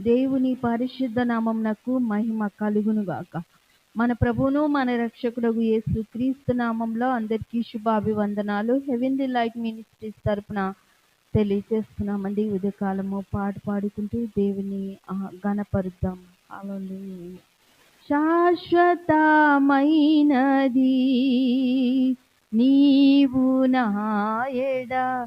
దేవుని పరిశుద్ధ నామంనకు మహిమ కలుగునుగాక. మన ప్రభువును మన రక్షకుడగు యేసు క్రీస్తు నామంలో అందరికీ శుభాభివందనాలు. హెవెన్లీ లైట్ మినిస్ట్రీస్ తరపున తెలియజేస్తున్నామండి. ఉదయకాలము పాట పాడుకుంటూ దేవుని గణపరుద్దాం అలా శాశ్వతమైనది నీవు నాయడా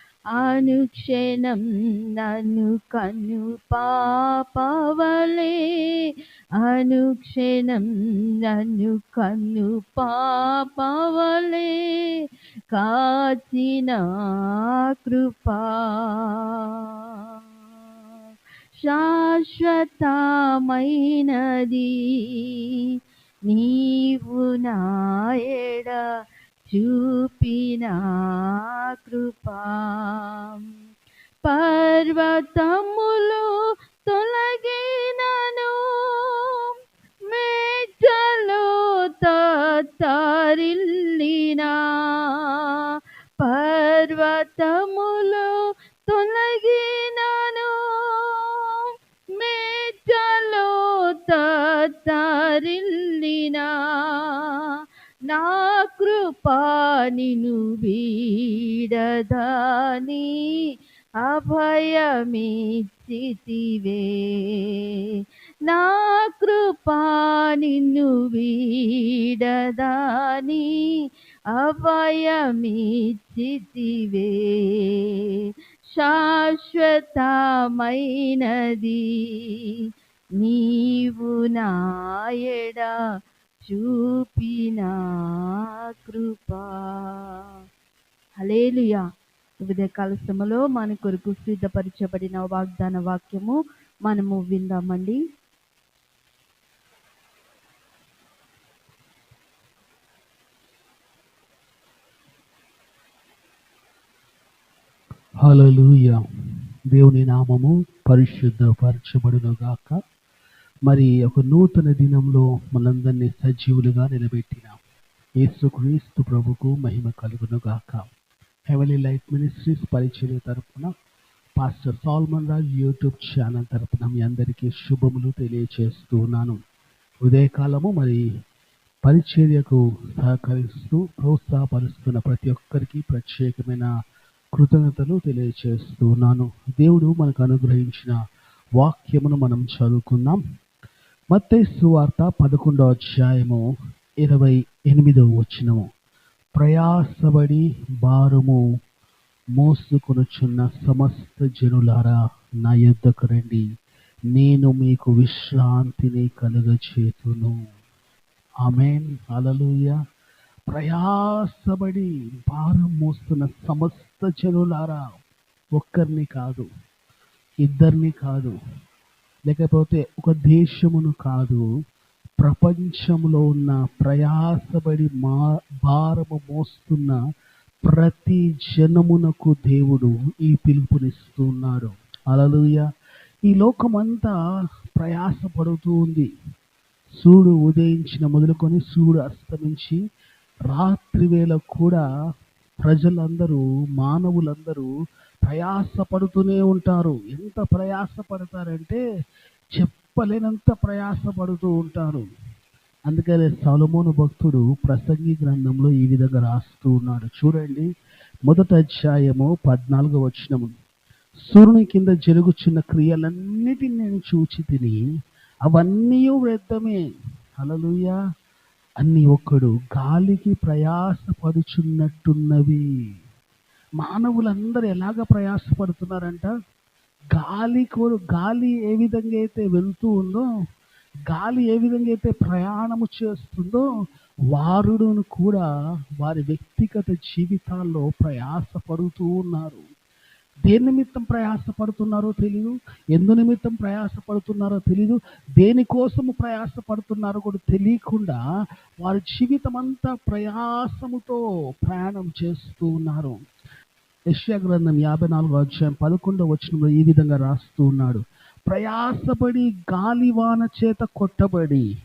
అనుక్షణం నన్ను కన్ను పాపవలే. అనుక్షణం నన్ను కన్ను పాపవలే. కాచిన కృపా. శాశ్వతమైనది నీవు నాయడ చూపిన కృపా. పర్వతములు తొలగినను మెట్టలు తరిల్లినా పర్వతములు తొలగినను మెట్టలు తారిల్లినా నా కృపా నిను వీడదాని అభయమిచ్చితివే నా కృపా నిన్ను వీడదాని అభయమిచ్చితివే శాశ్వతమైనది నీవు నాయడా చూపిన కృపా. హలేలుయా వివిధ కలసములో మన కొరకు సిద్ధపరచబడిన వాగ్దాన వాక్యము మనము విందామండి. హల్లెలూయ. దేవుని నామము పరిశుద్ధపరచబడును గాక మరి ఒక నూతన దినంలో మనందరినీ సజీవులుగా నిలబెట్టిన యేసుక్రీస్తు ప్రభుకు మహిమ కలుగును గాక హెవలీ లైఫ్ మినిస్ట్రీస్ పరిచయం తరపున pastor Solomon Raj YouTube channel తరపున మీ అందరికీ శుభములు తెలియచేస్తున్నాను ఉదయకాలము మరి పరిచర్యకు సహకరిస్తూ ప్రోత్సాహపరుస్తున్న ప్రతి ఒక్కరికి ప్రత్యేకమైన కృతజ్ఞతలు తెలియచేస్తున్నాను దేవుడు మనకు అనుగ్రహించిన వాక్యమును మనం చదువుకుందాం. మత్తయి సువార్త పదకొండో అధ్యాయము ఇరవై ఎనిమిదవ వచనము. ప్రయాసపడి భారము మోసుకొనుచున్న సమస్త జనులారా నా యొద్దకు రండి. నేను మీకు విశ్రాంతిని కలుగచేతును. ఆమెన్. అలలుయ ప్రయాసపడి భారం మోస్తున్న సమస్త జనులారా ఒక్కరిని కాదు ఇద్దరిని కాదు లేకపోతే ఒక దేశమును కాదు ప్రపంచంలో ఉన్న ప్రయాసపడి మా భారము మోస్తున్న ప్రతి జనమునకు దేవుడు ఈ పిలుపునిస్తున్నారు అలలుయ ఈ లోకమంతా ప్రయాసపడుతూ ఉంది. సూర్యుడు ఉదయించిన మొదలుకొని సూర్యుడు అస్తమించి రాత్రి వేళ కూడా ప్రజలందరూ మానవులందరూ ప్రయాసపడుతూనే ఉంటారు. ఎంత ప్రయాసపడతారంటే చెప్పలేనంత ప్రయాసపడుతూ ఉంటారు. అందుకనే సలమోను భక్తుడు ప్రసంగి గ్రంథంలో ఈ విధంగా రాస్తూ ఉన్నాడు. చూడండి మొదట అధ్యాయము పద్నాలుగో వచనము. సూర్యుని కింద జరుగుచున్న క్రియలన్నిటిని నేను చూచి తిని అవన్నీ వ్యర్థమే. అలలుయ అన్ని ఒక్కడు గాలికి ప్రయాసపడుచున్నట్టున్నవి. మానవులందరూ ఎలాగ ప్రయాసపడుతున్నారంట? గాలి కోరు గాలి ఏ విధంగా అయితే వెళ్తూ ఉందో గాలి ఏ విధంగా అయితే ప్రయాణము చేస్తుందో వారుడును కూడా వారి వ్యక్తిగత జీవితాల్లో ప్రయాసపడుతూ ఉన్నారు. దేని నిమిత్తం ప్రయాసపడుతున్నారో తెలియదు ఎందు నిమిత్తం ప్రయాసపడుతున్నారో తెలియదు దేనికోసము ప్రయాసపడుతున్నారో కూడా తెలియకుండా వారి జీవితం అంతా ప్రయాసముతో ప్రయాణం చేస్తూ ఉన్నారు. యెషయా గ్రంథం యాభై నాలుగో అధ్యాయం పదకొండవ వచనంలో ఈ విధంగా రాస్తూ ఉన్నాడు. ప్రయాసపడి గాలివాన చేత కొట్టబడి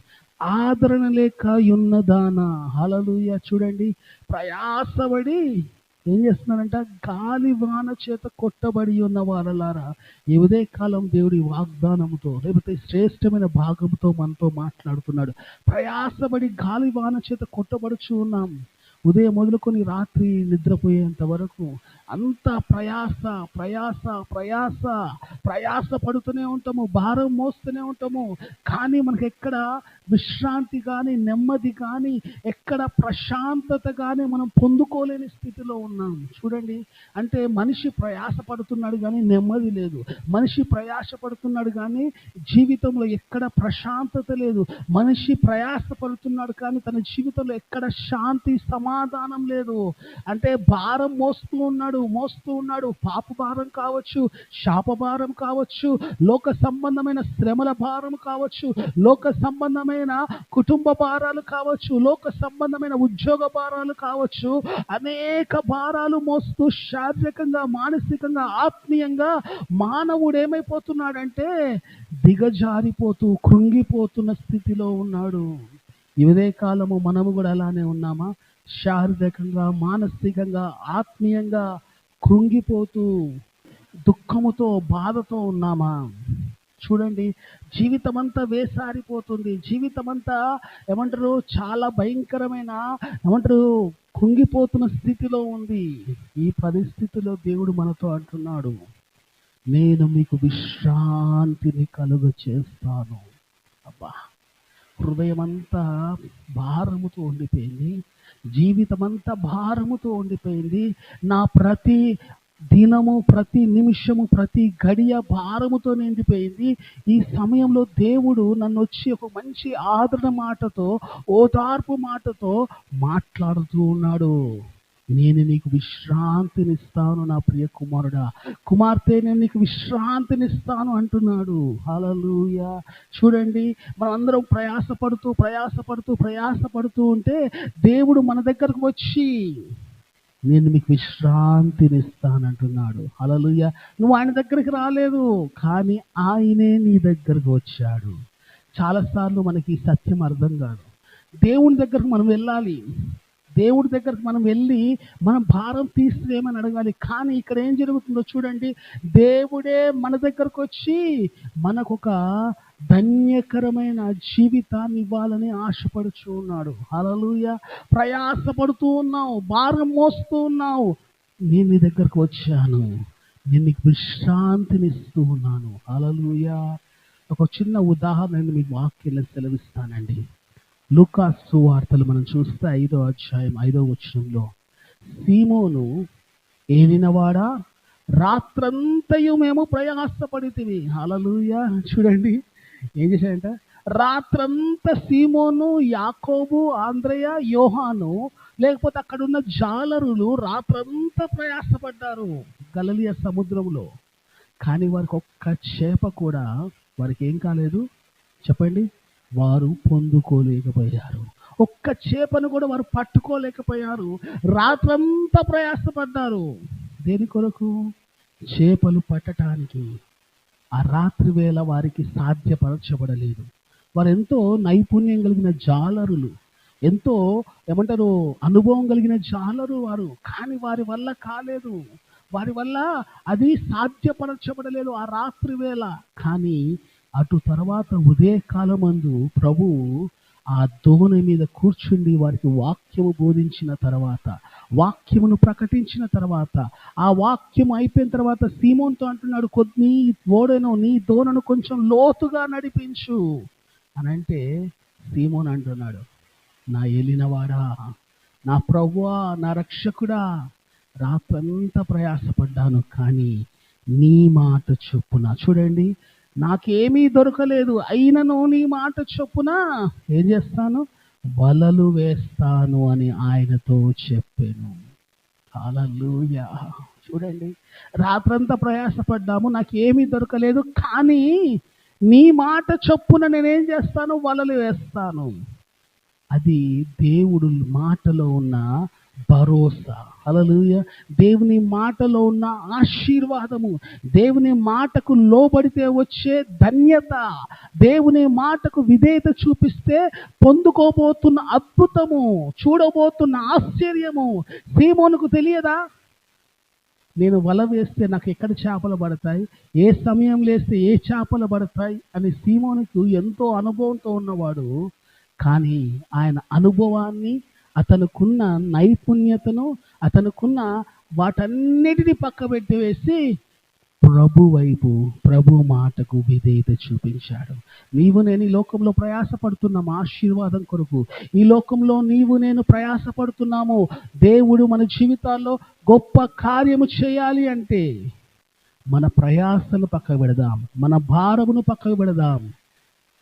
ఆదరణ లేక ఉన్నదానా. హలలుయ చూడండి ప్రయాసపడి ఏం చేస్తున్నారంట గాలి వాన చేత కొట్టబడి ఉన్న వారలారా ఈ ఉదయ కాలం దేవుడి వాగ్దానంతో లేకపోతే శ్రేష్టమైన భాగంతో మనతో మాట్లాడుతున్నాడు. ప్రయాసపడి గాలివాన చేత కొట్టబడుచు ఉన్నాం. ఉదయం మొదలుకొని రాత్రి నిద్రపోయేంత వరకు అంత ప్రయాస ప్రయాస ప్రయాస ప్రయాస పడుతూనే ఉంటాము భారం మోస్తూనే ఉంటాము. కానీ మనకి ఎక్కడ విశ్రాంతి కానీ నెమ్మది కానీ ఎక్కడ ప్రశాంతత కానీ మనం పొందుకోలేని స్థితిలో ఉన్నాం. చూడండి అంటే మనిషి ప్రయాస పడుతున్నాడు కానీ నెమ్మది లేదు. మనిషి ప్రయాస పడుతున్నాడు కానీ జీవితంలో ఎక్కడ ప్రశాంతత లేదు. మనిషి ప్రయాస పడుతున్నాడు కానీ తన జీవితంలో ఎక్కడ శాంతి సమాధానం లేదు. అంటే భారం మోస్తూ ఉన్నాడు మోస్తూ ఉన్నాడు. పాప భారం కావచ్చు శాప భారం కావచ్చు లోక సంబంధమైన శ్రమల భారం కావచ్చు లోక సంబంధమైన కుటుంబ భారాలు కావచ్చు లోక సంబంధమైన ఉద్యోగ భారాలు కావచ్చు. అనేక భారాలు మోస్తూ శారీరకంగా మానసికంగా ఆత్మీయంగా మానవుడు ఏమైపోతున్నాడంటే దిగజారిపోతూ కృంగిపోతున్న స్థితిలో ఉన్నాడు. ఇదే కాలము మనము కూడా అలానే ఉన్నామా? శారీరకంగా మానసికంగా ఆత్మీయంగా కృంగిపోతూ దుఃఖముతో బాధతో ఉన్నామా? చూడండి జీవితం అంతా వేసారిపోతుంది. జీవితం అంతా ఏమంటారు చాలా భయంకరమైన ఏమంటారు కుంగిపోతున్న స్థితిలో ఉంది. ఈ పరిస్థితిలో దేవుడు మనతో అంటున్నాడు నేను మీకు విశ్రాంతిని కలుగ చేస్తాను అబ్బా హృదయమంతా భారముతో ఉండిపోయింది. జీవితమంతా భారముతో ఉండిపోయింది. నా ప్రతి దినము ప్రతి నిమిషము ప్రతి గడియ భారముతో నిండిపోయింది. ఈ సమయంలో దేవుడు నన్ను వచ్చి ఒక మంచి ఆదరణ మాటతో ఓదార్పు మాటతో మాట్లాడుతూ ఉన్నాడు. నేను నీకు విశ్రాంతినిస్తాను నా ప్రియ కుమారుడా. కుమార్తె నేను నీకు విశ్రాంతినిస్తాను అంటున్నాడు. హలలుయ చూడండి మనందరం ప్రయాసపడుతూ ప్రయాసపడుతూ ప్రయాసపడుతూ ఉంటే దేవుడు మన దగ్గరకు వచ్చి నేను మీకు విశ్రాంతినిస్తానంటున్నాడు. హలలుయ నువ్వు ఆయన దగ్గరికి రాలేదు కానీ ఆయనే నీ దగ్గరకు వచ్చాడు. చాలాసార్లు మనకి సత్యం అర్థం కాదు. దేవుని దగ్గరకు మనం వెళ్ళాలి. దేవుడి దగ్గరకు మనం వెళ్ళి మనం భారం తీసివేయమని అడగాలి. కానీ ఇక్కడ ఏం జరుగుతుందో చూడండి. దేవుడే మన దగ్గరకు వచ్చి మనకు ఒక ధన్యకరమైన జీవితాన్ని ఇవ్వాలని ఆశపడుచు ఉన్నాడు. అలలుయ ప్రయాసపడుతూ ఉన్నావు. భారం మోస్తూ ఉన్నావు. నేను నీ దగ్గరకు వచ్చాను. నేను నీకు విశ్రాంతినిస్తూ ఉన్నాను. అలలుయ ఒక చిన్న ఉదాహరణ నేను మీకు వాక్యంలో సెలవిస్తానండి. లూకాసు వార్తలు మనం చూస్తే ఐదో అధ్యాయం ఐదో వచనంలో సీమోను ఏలినవాడా? రాత్రంతయు మేము ప్రయాసపడితివి అలలుయ చూడండి ఏం చేశాడంట? రాత్రంతా సీమోను యాకోబు ఆంధ్రయ యోహాను లేకపోతే అక్కడ ఉన్న జాలరులు రాత్రంతా ప్రయాసపడ్డారు గలలియ సముద్రంలో కానీ వారికి ఒక్క చేప కూడా వారికి ఏం కాలేదు. చెప్పండి. వారు పొందుకోలేకపోయారు. ఒక్క చేపను కూడా వారు పట్టుకోలేకపోయారు. రాత్రంతా ప్రయాసపడ్డారు. దేని కొరకు? చేపలు పట్టడానికి ఆ రాత్రి వేళ వారికి సాధ్యపరచబడలేదు. వారు ఎంతో నైపుణ్యం కలిగిన జాలరులు. ఎంతో ఏమంటారు అనుభవం కలిగిన జాలరు వారు. కానీ వారి వల్ల కాలేదు. వారి వల్ల అది సాధ్యపరచబడలేదు ఆ రాత్రి వేళ. కానీ అటు తర్వాత ఉదయకాలమందు ప్రభు ఆ దోణి మీద కూర్చుండి వారికి వాక్యము బోధించిన తర్వాత వాక్యమును ప్రకటించిన తర్వాత ఆ వాక్యం అయిపోయిన తర్వాత సీమోన్తో అంటున్నాడు కొద్ది నీ ఓడను నీ దోణను కొంచెం లోతుగా నడిపించు. అని అంటే సీమోన్ అంటున్నాడు నా ఏలినవాడా నా ప్రభువా నా రక్షకుడా రాత్రంతా ప్రయాసపడ్డాను కానీ నీ మాట చొప్పున. చూడండి నాకేమీ దొరకలేదు. అయినను నీ మాట చొప్పున ఏం చేస్తాను? వలలు వేస్తాను అని ఆయనతో చెప్పాను. అలలుయా చూడండి రాత్రంతా ప్రయాసపడ్డాము నాకేమీ దొరకలేదు కానీ నీ మాట చొప్పున నేనేం చేస్తాను? వలలు వేస్తాను. అది దేవుడు మాటలో ఉన్న భరోసా. అలలుయ దేవుని మాటలో ఉన్న ఆశీర్వాదము దేవుని మాటకు లోబడితే వచ్చే ధన్యత దేవుని మాటకు విధేయత చూపిస్తే పొందుకోబోతున్న అద్భుతము చూడబోతున్న ఆశ్చర్యము. సీమోనుకు తెలియదా? నేను వల వేస్తే నాకు ఎక్కడ చేపలు పడతాయి? ఏ సమయం లేస్తే ఏ చేపలు పడతాయి? అని సీమోనికి ఎంతో అనుభవంతో ఉన్నవాడు కానీ ఆయన అనుభవాన్ని అతనుకున్న నైపుణ్యతను అతనుకున్న వాటన్నిటిని పక్కబెట్టి వేసి ప్రభు వైపు ప్రభు మాటకు విధేయత చూపించాడు. నీవు నేను ఈ లోకంలో ప్రయాసపడుతున్నాము ఆశీర్వాదం కొరకు. ఈ లోకంలో నీవు నేను ప్రయాసపడుతున్నాము దేవుడు మన జీవితాల్లో గొప్ప కార్యము చేయాలి అంటే మన ప్రయాసను పక్కకు పెడదాం మన భారమును పక్కకు పెడదాం.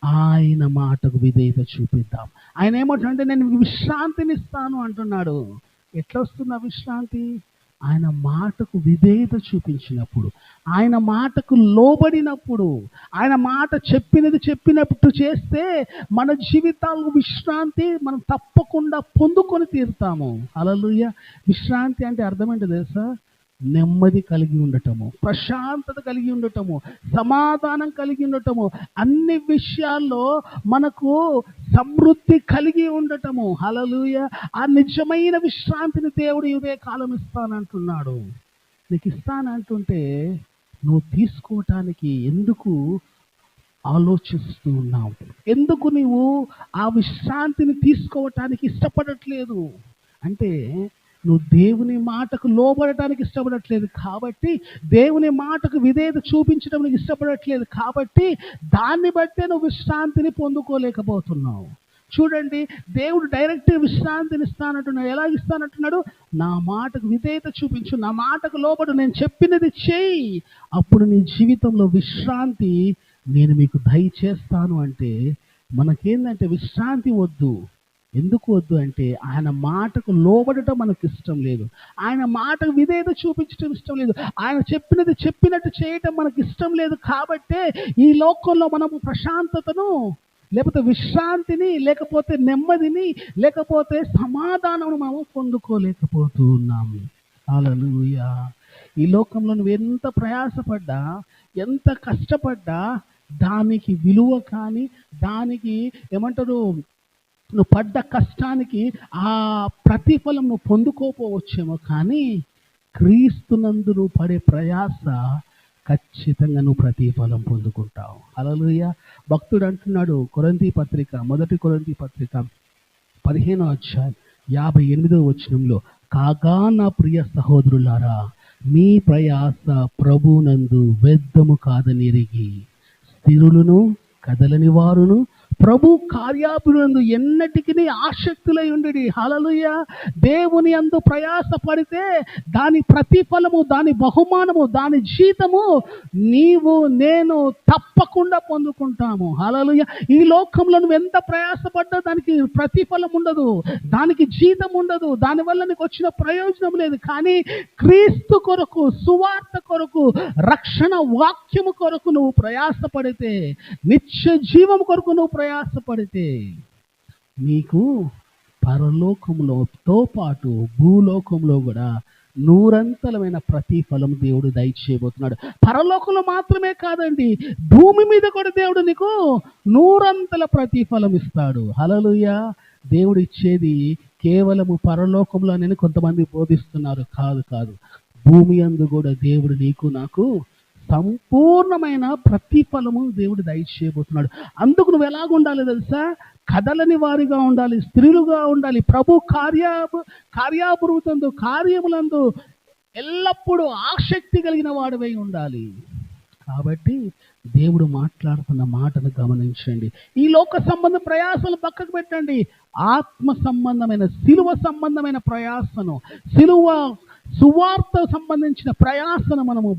ఆయన మాటకు విధేయత చూపిద్దాం. ఆయన ఏమంటుంటే నేను మీకు విశ్రాంతిని ఇస్తాను అంటున్నాడు. ఎట్లా వస్తుంది విశ్రాంతి? ఆయన మాటకు విధేయత చూపించినప్పుడు ఆయన మాటకు లోబడినప్పుడు ఆయన మాట చెప్పినది చెప్పినప్పుడు చేస్తే మన జీవితాలకు విశ్రాంతి మనం తప్పకుండా పొందుకొని తీరుతాము. అలలుయ విశ్రాంతి అంటే అర్థం ఏంటో తెలుసా? నెమ్మది కలిగి ఉండటము ప్రశాంతత కలిగి ఉండటము సమాధానం కలిగి ఉండటము అన్ని విషయాల్లో మనకు సమృద్ధి కలిగి ఉండటము. హలలుయ ఆ నిజమైన విశ్రాంతిని దేవుడు ఇదే కాలం ఇస్తానంటున్నాడు. నీకు ఇస్తానంటుంటే నువ్వు తీసుకోవటానికి ఎందుకు ఆలోచిస్తూ ఉన్నావు? ఎందుకు నీవు ఆ విశ్రాంతిని తీసుకోవటానికి ఇష్టపడట్లేదు? అంటే నువ్వు దేవుని మాటకు లోబడటానికి ఇష్టపడట్లేదు కాబట్టి దేవుని మాటకు విధేయత చూపించడం నీకు ఇష్టపడట్లేదు కాబట్టి దాన్ని బట్టే నువ్వు విశ్రాంతిని పొందుకోలేకపోతున్నావు. చూడండి దేవుడు డైరెక్ట్గా విశ్రాంతిని ఇస్తానంటున్నాడు. ఎలా ఇస్తానంటున్నాడు? నా మాటకు విధేయత చూపించు నా మాటకు లోబడు నేను చెప్పినది చేయి. అప్పుడు నీ జీవితంలో విశ్రాంతి నేను మీకు దయచేస్తాను అంటే మనకేందంటే విశ్రాంతి వద్దు. ఎందుకు వద్దు అంటే ఆయన మాటకు లోబడటం మనకు ఇష్టం లేదు. ఆయన మాటకు విధేయత చూపించడం ఇష్టం లేదు. ఆయన చెప్పినది చెప్పినట్టు చేయటం మనకు ఇష్టం లేదు కాబట్టే ఈ లోకంలో మనము ప్రశాంతతను లేకపోతే విశ్రాంతిని లేకపోతే నెమ్మదిని లేకపోతే సమాధానం మనము పొందుకోలేకపోతూ ఉన్నాము. హల్లెలూయా. ఈ లోకంలో నువ్వు ఎంత ప్రయాసపడ్డా ఎంత కష్టపడ్డా దానికి విలువ కానీ దానికి ఏమంటారు నువ్వు పడ్డ కష్టానికి ఆ ప్రతిఫలం నువ్వు పొందుకోపోవచ్చేమో కానీ క్రీస్తునందు నువ్వు పడే ప్రయాస ఖచ్చితంగా నువ్వు ప్రతిఫలం పొందుకుంటావు. అలలుయ భక్తుడు అంటున్నాడు కొరంతి పత్రిక మొదటి కొరంతి పత్రిక పదిహేనో అధ్యాయం యాభై ఎనిమిదో వచనంలో కాగా నా ప్రియ సహోదరులారా మీ ప్రయాస ప్రభునందు వ్యర్థము కాదనిరిగి స్థిరులను కదలని వారును ప్రభు కార్యాపులందు ఎన్నటికి ఆసక్తులై ఉండడి. హలలుయ దేవుని అందు ప్రయాస పడితే దాని ప్రతిఫలము దాని బహుమానము దాని జీతము నీవు నేను తప్పకుండా పొందుకుంటాము. హలలుయ ఈ లోకంలో నువ్వు ఎంత ప్రయాసపడ్డా దానికి ప్రతిఫలం ఉండదు. దానికి జీతం ఉండదు. దానివల్ల నీకు వచ్చిన ప్రయోజనం లేదు. కానీ క్రీస్తు కొరకు సువార్త కొరకు రక్షణ వాక్యము కొరకు నువ్వు ప్రయాసపడితే నిత్య జీవం కొరకు నువ్వు ప్రయాసపడితే నీకు పరలోకంలోతో పాటు భూలోకంలో కూడా నూరంతలమైన ప్రతిఫలం దేవుడు దయచేయబోతున్నాడు. పరలోకంలో మాత్రమే కాదండి భూమి మీద కూడా దేవుడు నీకు నూరంతల ప్రతిఫలం ఇస్తాడు. హలలుయ దేవుడు ఇచ్చేది కేవలము పరలోకంలో నేను కొంతమంది బోధిస్తున్నారు. కాదు కాదు. భూమి అందు కూడా దేవుడు నీకు నాకు సంపూర్ణమైన ప్రతిఫలము దేవుడు దయచేయబోతున్నాడు అందుకు నువ్వు ఎలాగ ఉండాలి తెలుసా? కదలని వారిగా ఉండాలి స్త్రీలుగా ఉండాలి. ప్రభు కార్యా కార్యాభివృద్ధందు కార్యములందు ఎల్లప్పుడూ ఆసక్తి కలిగిన వాడివై ఉండాలి. కాబట్టి దేవుడు మాట్లాడుతున్న మాటను గమనించండి. ఈ లోక సంబంధ ప్రయాసలు పక్కకు పెట్టండి. ఆత్మ సంబంధమైన సిలువ సంబంధమైన ప్రయాసను సిలువ సువార్త సంబంధించిన ప్రయాసను మనము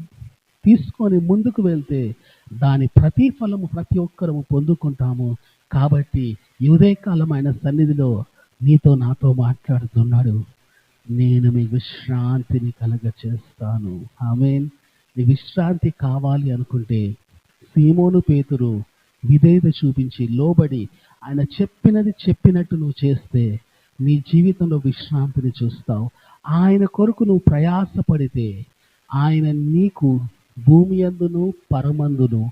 తీసుకొని ముందుకు వెళ్తే దాని ప్రతిఫలము ప్రతి ఒక్కరము పొందుకుంటాము. కాబట్టి ఉదయకాలం ఆయన సన్నిధిలో నీతో నాతో మాట్లాడుతున్నాడు. నేను మీ విశ్రాంతిని కలగ చేస్తాను ఆమెన్. నీ విశ్రాంతి కావాలి అనుకుంటే సీమోను పేతురు విధేయత చూపించి లోబడి ఆయన చెప్పినది చెప్పినట్టు నువ్వు చేస్తే నీ జీవితంలో విశ్రాంతిని చూస్తావు. ఆయన కొరకు నువ్వు ప్రయాసపడితే ఆయన నీకు భూమి అందును పరమందును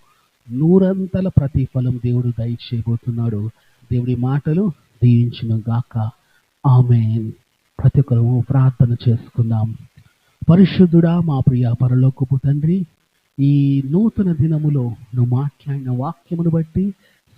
నూరంతల ప్రతిఫలం దేవుడు దయచేయబోతున్నాడు. దేవుడి మాటలు దీవించును గాక ఆమె ప్రతి ఒక్కరు ప్రార్థన చేసుకుందాం. పరిశుద్ధుడా మా ప్రియ పరలోకపు తండ్రి ఈ నూతన దినములో నువ్వు మాట్లాడిన వాక్యమును బట్టి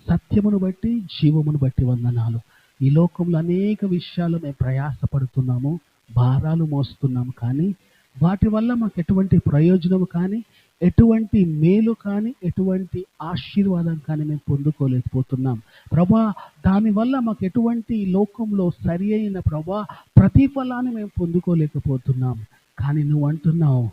సత్యమును బట్టి జీవమును బట్టి వందనాలు. ఈ లోకంలో అనేక విషయాలు మేము ప్రయాసపడుతున్నాము భారాలు మోస్తున్నాము కానీ వాటి వల్ల మాకు ఎటువంటి ప్రయోజనం కానీ ఎటువంటి మేలు కానీ ఎటువంటి ఆశీర్వాదం కానీ మేము పొందుకోలేకపోతున్నాం. ప్రభా దానివల్ల మాకు ఎటువంటి లోకంలో సరి అయిన ప్రభా ప్రతిఫలాన్ని మేము పొందుకోలేకపోతున్నాం. కానీ నువ్వు అంటున్నావు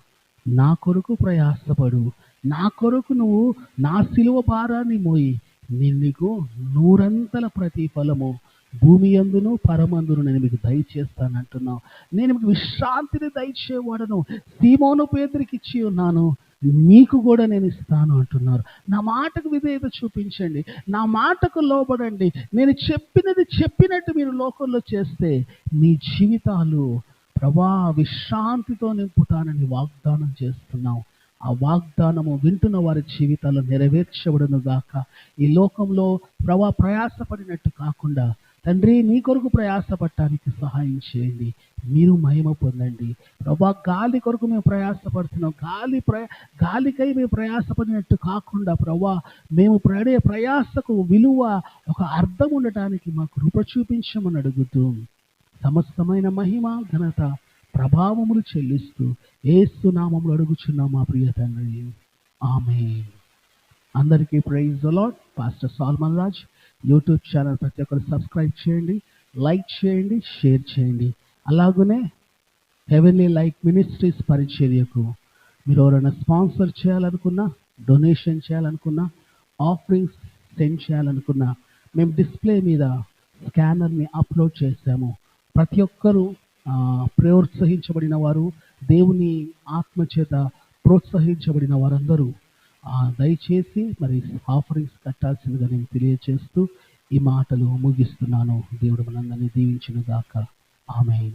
నా కొరకు ప్రయాసపడు. నా కొరకు నువ్వు నా సిలువ భారాన్ని మోయి. నేను నీకు నూరంతల ప్రతిఫలము. భూమి అందును పరమందును నేను మీకు దయచేస్తాను అంటున్నావు నేను మీకు విశ్రాంతిని దయచేవాడను. సీమోను పేదరికి ఇచ్చి ఉన్నాను. మీకు కూడా నేను ఇస్తాను అంటున్నారు. నా మాటకు విధేయత చూపించండి. నా మాటకు లోబడండి. నేను చెప్పినది చెప్పినట్టు మీరు లోకంలో చేస్తే మీ జీవితాలు ప్రభా విశ్రాంతితో నింపుతానని వాగ్దానం చేస్తున్నాం ఆ వాగ్దానము వింటున్న వారి జీవితాలు నెరవేర్చబడును గాక. ఈ లోకంలో ప్రభా ప్రయాసపడినట్టు కాకుండా తండ్రి నీ కొరకు ప్రయాసపడటానికి సహాయం చేయండి. మీరు మహిమ పొందండి. ప్రభా గాలి కొరకు మేము ప్రయాసపడుతున్నాం. గాలి ప్ర గాలికై మేము ప్రయాసపడినట్టు కాకుండా ప్రభా మేము పడే ప్రయాసకు విలువ ఒక అర్థం ఉండటానికి మాకు కృప చూపించమని అడుగుతూ సమస్తమైన మహిమ ఘనత ప్రభావములు చెల్లిస్తూ ఏస్తు నామములు అడుగుచున్నాం మా ప్రియ తండ్రి. ఆమె అందరికీ praise allot pastor Solomon Raj. YouTube channel ప్రతి ఒక్కరు సబ్స్క్రైబ్ చేయండి లైక్ చేయండి షేర్ చేయండి. అలాగనే హెవెన్లీ లైక్ మినిస్ట్రీస్ పరిచర్యకు మీరు ఎవరైనా స్పాన్సర్ చేయాలనుకున్నా డొనేషన్ చేయాలనుకున్నా ఆఫరింగ్స్ సెండ్ చేయాలనుకున్నా మేము డిస్ప్లే మీద స్కానర్ని అప్లోడ్ చేశాము ప్రతి ఒక్కరూ ప్రోత్సహించబడిన వారు దేవుని ఆత్మచేత ప్రోత్సహించబడిన వారందరూ దయచేసి మరి ఆఫరింగ్స్ కట్టాల్సిందిగా నేను తెలియచేస్తూ ఈ మాటలు ముగిస్తున్నాను. దేవుడు మనందరినీ దీవించును దాకా ఆమె